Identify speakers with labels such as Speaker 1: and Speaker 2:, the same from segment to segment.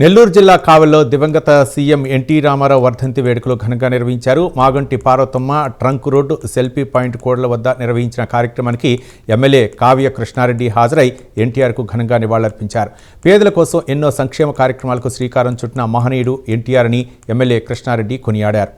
Speaker 1: నెల్లూరు జిల్లా కావల్లో దివంగత సీఎం ఎన్టీ రామారావు వర్ధంతి వేడుకలు ఘనంగా నిర్వహించారు. Maganti Parvathamma trunk road selfie point కోడల వద్ద నిర్వహించిన కార్యక్రమానికి ఎమ్మెల్యే కావ్య కృష్ణారెడ్డి హాజరై ఎన్టీఆర్కు ఘనంగా నివాళులర్పించారు. పేదల కోసం ఎన్నో సంక్షేమ కార్యక్రమాలకు శ్రీకారం చుట్టిన మహనీయుడు ఎన్టీఆర్ అని ఎమ్మెల్యే కృష్ణారెడ్డి కొనియాడారు.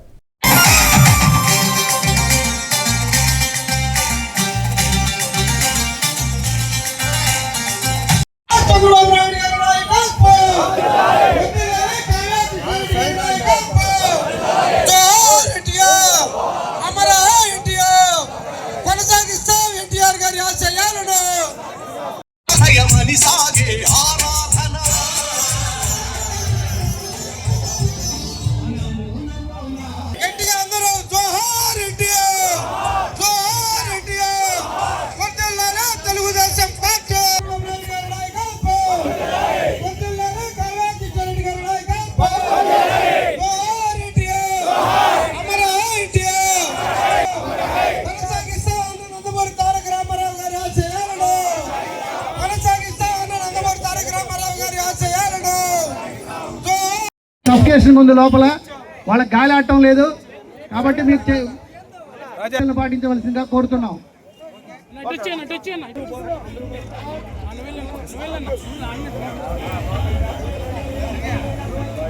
Speaker 2: సఫికేషన్ ఉంది లోపల. వాళ్ళకి గాలి ఆడటం లేదు. కాబట్టి మీకు పాటించవలసిందిగా కోరుతున్నాం.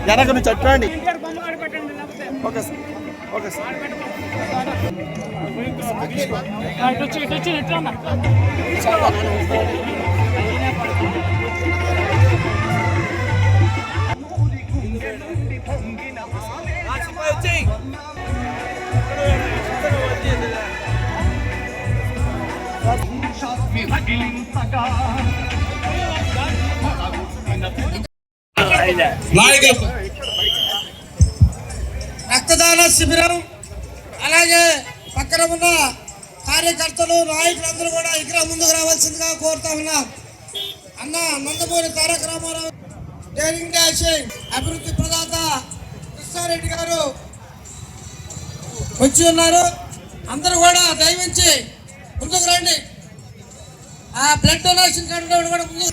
Speaker 3: వెనక నుంచి అట్లాండి ఓకే సార్. Okay sir.
Speaker 4: రక్తదాన శిబిరం అలాగే పక్కన ఉన్న కార్యకర్తలు నాయకులందరూ కూడా ఇక్కడ ముందుకు రావాల్సిందిగా కోరుతా ఉన్నాం. అన్న నందమూరి తారక రామారావు డేరింగ్ డాషింగ్ అభివృద్ధి ప్రదాత కృష్ణారెడ్డి గారు వచ్చి ఉన్నారు. అందరూ కూడా దయవించి ముందుకు రండి. ఆ బ్లడ్ డొనేషన్ కార్డు కూడా
Speaker 5: ముందు